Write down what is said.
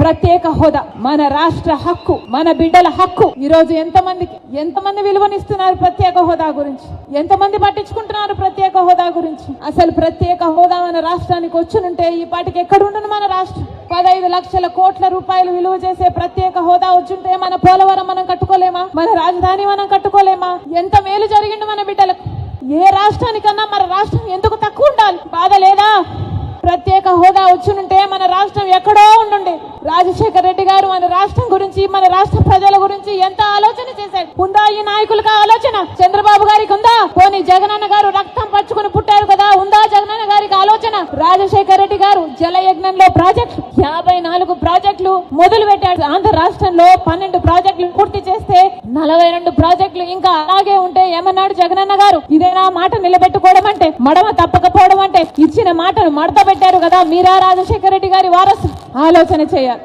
ప్రత్యేక హోదా. మన రాష్ట్ర హక్కు మన బిడ్డల హక్కు. ఈ రోజు ఎంతమందికి ఎంతమంది విలువనిస్తున్నారు ప్రత్యేక హోదా గురించి? ఎంతమంది పట్టించుకుంటున్నారు ప్రత్యేక హోదా గురించి? అసలు ప్రత్యేక హోదా మన రాష్ట్రానికి వచ్చునుంటే ఈ పాటికి ఎక్కడుండను మన రాష్ట్రం. పదహైదు లక్షల కోట్ల రూపాయలు విలువ చేసే ప్రత్యేక హోదా వచ్చుంటే మన పోలవరం మనం కట్టుకోలేమా? మన రాజధాని మనం కట్టుకోలేమా? ఎంత మేలు జరిగింది మన బిడ్డలకు? ఏ రాష్ట్రానికన్నా మన రాష్ట్రం ఎందుకు తక్కువ ఉండాలి? బాధ లేదా? ప్రత్యేక హోదా వచ్చునుంటే మన రాజశేఖర రెడ్డి గారు మన రాష్ట్రం గురించి మన రాష్ట్ర ప్రజల గురించి ఎంత ఆలోచన చేశారు? ఉందా ఈ నాయకులకు ఆలోచన? చంద్రబాబు గారికి ఉందా? పోనీ జగనన్న గారు రక్తం పచ్చుకుని పుట్టారు కదా ఉందా జగనన్న గారికి ఆలోచన? రాజశేఖర రెడ్డి గారు జలయజ్ఞంలో ప్రాజెక్ట్ యాభై నాలుగు ప్రాజెక్టులు మొదలు పెట్టాడు. ఆంధ్ర రాష్ట్రంలో పన్నెండు ప్రాజెక్టులు పూర్తి చేస్తే నలభై రెండు ప్రాజెక్టులు ఇంకా అలాగే ఉంటే ఏమన్నాడు జగనన్న గారు? ఇదేనా మాట నిలబెట్టుకోవడం అంటే? మడమ తప్పకపోవడం అంటే? ఇచ్చిన మాటను మడత పెట్టారు కదా మీరా రాజశేఖర రెడ్డి గారి వారసు ఆలోచన చేయాలి.